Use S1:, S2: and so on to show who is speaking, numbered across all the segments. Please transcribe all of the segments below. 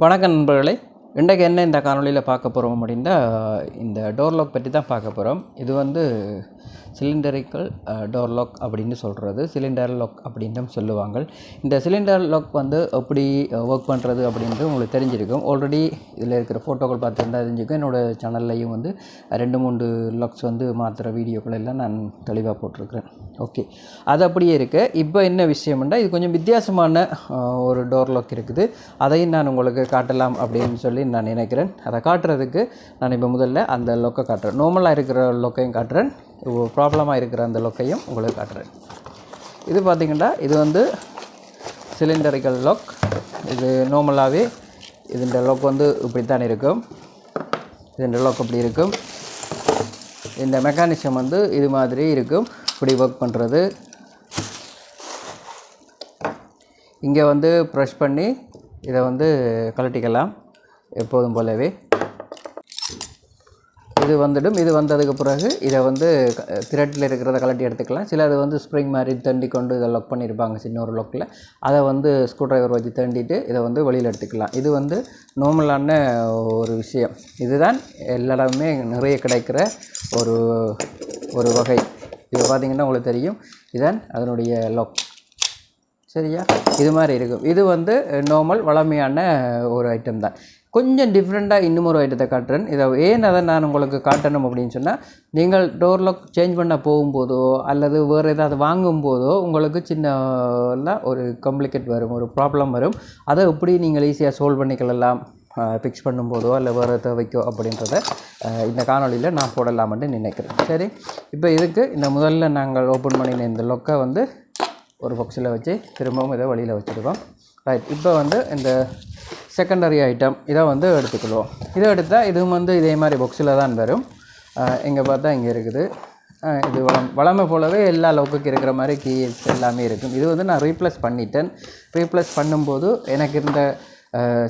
S1: வணக்க நண்பர்களே. இன்றைக்கு என்ன இந்த காணொளியில் பார்க்க போகிறோம் அப்படின்னா இந்த டோர் லாக் பற்றி தான் பார்க்க போகிறோம் இது வந்து சிலிண்டரிக்கல் டோர் லாக் அப்படின்னு சொல்கிறது சிலிண்டர் லாக் அப்படின்னும் சொல்லுவாங்க. இந்த சிலிண்டர் லாக் வந்து எப்படி ஒர்க் பண்ணுறது அப்படின்றது உங்களுக்கு தெரிஞ்சிருக்கும். ஆல்ரெடி இதில் இருக்கிற ஃபோட்டோக்கள் பார்த்துருந்தா தெரிஞ்சுக்கும் என்னோடய சேனல்லையும் வந்து ரெண்டு மூன்று லாக்ஸ் வந்து மாற்றுற வீடியோக்கள் எல்லாம் நான் தெளிவாக போட்டிருக்கிறேன். ஓகே அது அப்படியே இருக்குது இப்போ என்ன விஷயம்னா இது கொஞ்சம் வித்தியாசமான ஒரு டோர் லாக் இருக்குது. அதையும் நான் உங்களுக்கு காட்டலாம் அப்படின்னு சொல்லி நான் நினைக்கிறேன். அதை காட்டுறதுக்கு நான் இப்போ முதல்ல அந்த லொக்கை காட்டுறேன். நார்மலாக இருக்கிற லொக்கையும் காட்டுறேன். ப்ராப்ளமாக இருக்கிற அந்த லொக்கையும் உங்களுக்கு காட்டுறேன். இது பார்த்திங்கன்னா இது வந்து சிலிண்டரிக்கல் லொக். இது நார்மலாகவே இதுன்ற லொக் வந்து இப்படி தான் இருக்கும். இதுன்ற லொக் அப்படி இருக்கும். இந்த மெக்கானிசம் வந்து இது மாதிரி இருக்கும். இப்படி ஒர்க் பண்ணுறது இங்கே வந்து ப்ரெஷ் பண்ணி இதை வந்து கழட்டிக்கலாம். எப்போதும் போலவே. இது வந்துடும். இது வந்ததுக்கு பிறகு இதை வந்து திரட்டில் இருக்கிறத கழட்டி எடுத்துக்கலாம். சில அது வந்து ஸ்ப்ரிங் மாதிரி தண்டி கொண்டு இதை லொக் பண்ணியிருப்பாங்க சின்ன ஒரு லொக்கில் அதை வந்து ஸ்க்ரூ டிரைவர் வச்சு தண்டிட்டு இதை வந்து வெளியில் எடுத்துக்கலாம். இது வந்து நார்மலான ஒரு விஷயம். இதுதான் எல்லா இடமுமே நிறைய கிடைக்கிற ஒரு ஒரு வகை. இது பார்த்திங்கன்னா உங்களுக்கு தெரியும். இதுதான் அதனுடைய லொக் சரியா? இது மாதிரி இருக்கும். இது வந்து நார்மல் வளமையான ஒரு ஐட்டம் தான். கொஞ்சம் டிஃப்ரெண்ட்டாக இன்னும் ஒரு ஐட்டத்தை காட்டுறேன். இதை ஏன் அதை நான் உங்களுக்கு காட்டணும் அப்படின்னு சொன்னால் நீங்கள் டோர் லாக் சேஞ்ச் பண்ண போகும்போதோ அல்லது வேறு ஏதாவது வாங்கும்போதோ உங்களுக்கு சின்ன ஒரு காம்ப்ளிகேட் வரும் ஒரு ப்ராப்ளம் வரும். அதை எப்படி நீங்கள் ஈஸியாக சால்வ் பண்ணிக்கலாம் ஃபிக்ஸ் பண்ணும்போதோ இல்லை வேறு தேவைக்கோ அப்படின்றத இந்த காணொளியில் நான் போடலாம்னு நினைக்கிறேன். சரி? இப்போ இதுக்கு இந்த முதல்ல நாங்கள் ஓப்பன் பண்ணின இந்த லொக்கை வந்து ஒரு பாக்ஸில் வச்சு திரும்பவும் இதை வழியில் வச்சுருக்கோம் ரைட் இப்போ வந்து இந்த செகண்டரி ஐட்டம் இதை வந்து எடுத்துக்கிடுவோம் இதை எடுத்தால் இதுவும் வந்து இதே மாதிரி பாக்ஸில் தான் வரும். இங்கே பார்த்தா இங்கே இருக்குது. இது வளம் வளமை போலவே எல்லா லோக்குக்கு இருக்கிற மாதிரி கீஸ் எல்லாமே இருக்கும். இது வந்து நான் ரீப்ளேஸ் பண்ணிட்டேன். ரீப்ளேஸ் பண்ணும்போது எனக்கு இந்த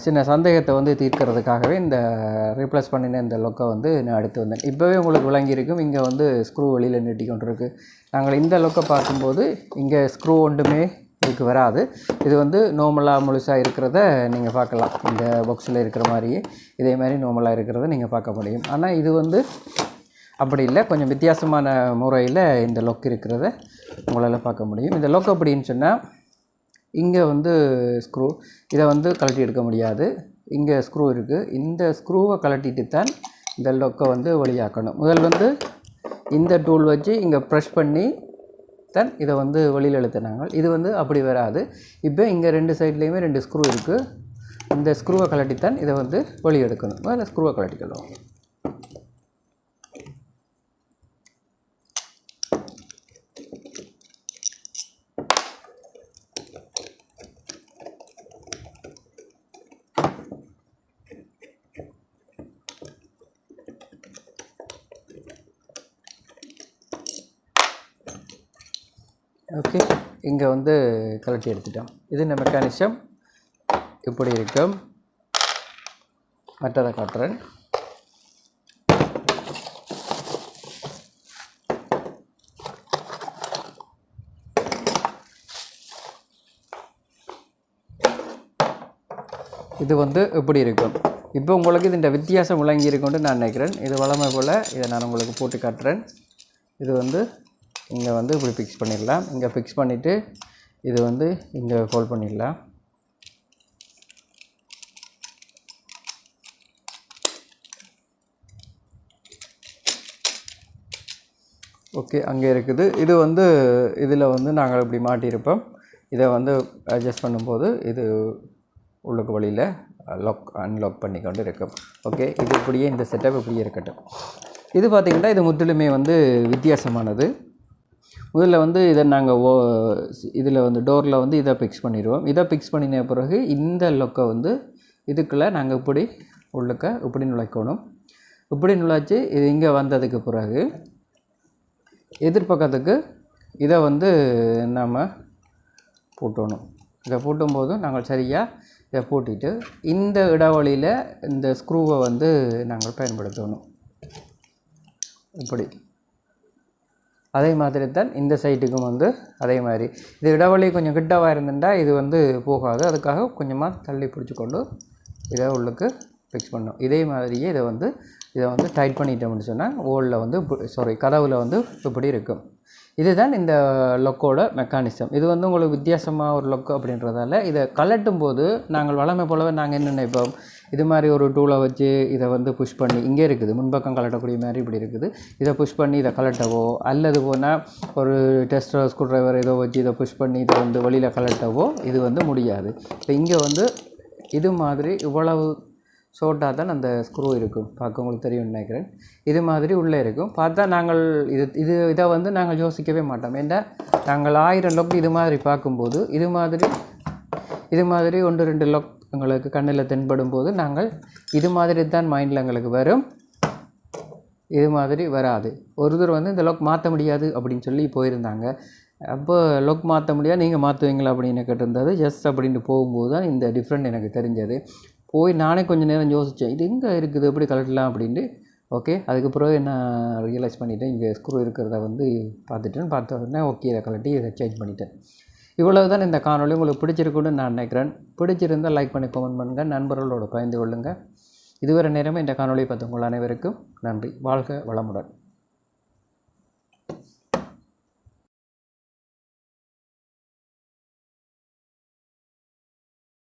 S1: சின்ன சந்தேகத்தை வந்து தீர்க்கிறதுக்காகவே இந்த ரீப்ளேஸ் பண்ணின இந்த லொக்கை வந்து நான் எடுத்து வந்தேன். இப்போவே உங்களுக்கு விளங்கியிருக்கும் இங்கே வந்து ஸ்க்ரூ வெளியில் நீட்டி கொண்டிருக்கு. நாங்கள் இந்த லொக்கை பார்க்கும்போது இங்கே ஸ்க்ரூ ஒன்றுமே இதுக்கு வராது. இது வந்து நார்மலாக முழுசாக இருக்கிறத நீங்கள் பார்க்கலாம். இந்த பாக்ஸில் இருக்கிற மாதிரியே இதே மாதிரி நார்மலாக இருக்கிறத நீங்கள் பார்க்க முடியும். ஆனால் இது வந்து அப்படி இல்லை. கொஞ்சம் வித்தியாசமான முறையில் இந்த லொக் இருக்கிறத உங்களால் பார்க்க முடியும். இந்த லொக் அப்படின்னு சொன்னால் இங்கே வந்து ஸ்க்ரூ இதை வந்து கழட்டி எடுக்க முடியாது. இங்கே ஸ்க்ரூ இருக்குது இந்த ஸ்க்ரூவை கழட்டிட்டு தான் இந்த லொக்கை வந்து வெளியாக்கணும். முதல் வந்து இந்த டூல் வச்சு இங்கே ப்ரெஷ் பண்ணி தான் இதை வந்து வெளியில் எழுத்துனாங்க இது வந்து அப்படி வராது. இப்போ இங்கே ரெண்டு சைட்லேயுமே ரெண்டு ஸ்க்ரூ இருக்குது இந்த ஸ்க்ரூவை கழட்டித்தான் இதை வந்து வெளியெடுக்கணும். எடுக்கணும் ஸ்க்ரூவை கழட்டிக்கலாம். ஓகே. இங்கே வந்து கலட்டி எடுத்துட்டோம். இது இந்த மெக்கானிசம் இப்படி இருக்கும். மற்றதை காட்டுறேன். இது வந்து இப்படி இருக்கும். இப்போ உங்களுக்கு இந்த வித்தியாசம் விளங்கி இருக்கும்னு நான் நினைக்கிறேன். இது வளமை போல் இதை நான் உங்களுக்கு போட்டு காட்டுறேன். இது வந்து இங்கே வந்து இப்படி ஃபிக்ஸ் பண்ணிடலாம். இங்கே ஃபிக்ஸ் பண்ணிவிட்டு இது வந்து இங்கே ஹோல்ட் பண்ணிடலாம். ஓகே அங்கே இருக்குது. இது வந்து இதில் வந்து நாங்கள் இப்படி மாட்டியிருப்போம். இதை வந்து அட்ஜஸ்ட் பண்ணும்போது இது உள்ளுக்கு வழியில் லாக் அன்லாக் பண்ணி கொண்டு இருக்கும். ஓகே இது இப்படியே இந்த செட்டப் இப்படியே இருக்கட்டும். இது பார்த்திங்கன்னா இது முற்றிலுமே வந்து வித்தியாசமானது. இதில் வந்து இதை நாங்கள் ஓ இதில் வந்து டோரில் வந்து இதை ஃபிக்ஸ் பண்ணிடுவோம். இதை ஃபிக்ஸ் பண்ணின பிறகு இந்த லொக்கை வந்து இதுக்குள்ளே நாங்கள் இப்படி உள்ளுக்க இப்படி நுழைக்கணும். இப்படி நுழைச்சி இது இங்கே வந்ததுக்கு பிறகு எதிர்பக்கத்துக்கு இதை வந்து நாம் பூட்டணும். இதை பூட்டும்போது நாங்கள் சரியாக இதை பூட்டிட்டு இந்த இடைவெளியில் இந்த ஸ்க்ரூவை வந்து நாங்கள் பயன்படுத்தணும். இப்படி. அதே மாதிரி தான் இந்த சைட்டுக்கும் வந்து அதே மாதிரி. இது இடைவெளி கொஞ்சம் கிட்டவாக இருந்துட்டால் இது வந்து போகாது. அதுக்காக கொஞ்சமாக தள்ளி பிடிச்சி கொண்டு இதை உள்ளுக்கு ஃபிக்ஸ் பண்ணோம் இதே மாதிரியே இதை வந்து இதை வந்து டைட் பண்ணிட்டோம்னு சொன்னால் ஓலில் வந்து சாரி கதவில் வந்து இப்படி இருக்கும். இதுதான் இந்த லொக்கோட மெக்கானிசம் இது வந்து உங்களுக்கு வித்தியாசமாக ஒரு லொக்கு அப்படின்றதால இதை கலட்டும் போது நாங்கள் வளமை போலவே நாங்கள் என்ன நினைப்போம்? இது மாதிரி ஒரு டூலை வச்சு இதை வந்து புஷ் பண்ணி இங்கே இருக்குது முன்பக்கம் கலட்டக்கூடிய மாதிரி இப்படி இருக்குது. இதை புஷ் பண்ணி இதை கலட்டவோ அல்லது போனால் ஒரு டெஸ்டர் ஸ்க்ரூ டிரைவர் ஏதோ வச்சு இதை புஷ் பண்ணி இதை வந்து வெளியில் கலட்டவோ இது வந்து முடியாது. இப்போ இங்கே வந்து இது மாதிரி இவ்வளவு ஷோர்ட்டாக தான் அந்த ஸ்க்ரூ இருக்கும். பார்க்க உங்களுக்கு தெரியும்னு நினைக்கிறேன். இது மாதிரி உள்ளே இருக்கும். பார்த்தா நாங்கள் இது இது இதை வந்து நாங்கள் யோசிக்கவே மாட்டோம். ஏன்னா நாங்கள் ஆயிரம் லொக் இது மாதிரி பார்க்கும்போது இது மாதிரி இது மாதிரி ஒன்று ரெண்டு லொக் எங்களுக்கு கண்ணில் தென்படும் போது நாங்கள் இது மாதிரி தான் மைண்டில் எங்களுக்கு வரும். இது மாதிரி வராது. ஒருத்தர் வந்து இந்த லொக் மாற்ற முடியாது அப்படின்னு சொல்லி போயிருந்தாங்க. அப்போ லொக் மாற்ற முடியாது நீங்கள் மாற்றுவீங்களா அப்படின்னு கேட்டிருந்தது. எஸ் அப்படின்ட்டு போகும்போது தான் இந்த டிஃப்ரெண்ட் எனக்கு தெரிஞ்சது. போய் நானே கொஞ்சம் நேரம் யோசித்தேன் இது எங்கே இருக்குது? எப்படி கலட்டலாம் அப்படின்ட்டு. ஓகே அதுக்கப்புறம் நான் ரியலைஸ் பண்ணிவிட்டேன் இங்கே ஸ்க்ரூ இருக்கிறத வந்து பார்த்துட்டேன். பார்த்த உடனே ஓகே இதை கலட்டி இதை சேஞ்ச் பண்ணிட்டேன். இவ்வளவு தான் இந்த காணொளி உங்களுக்கு பிடிச்சிருக்குன்னு நான் நினைக்கிறேன். பிடிச்சிருந்தால் லைக் பண்ணி கமெண்ட் பண்ணுங்கள் நண்பர்களோட பயந்து கொள்ளுங்கள் இதுவரை நேரமே இந்த காணொலியை பார்த்து உங்கள் அனைவருக்கும் நன்றி. வாழ்க வளமுடன்.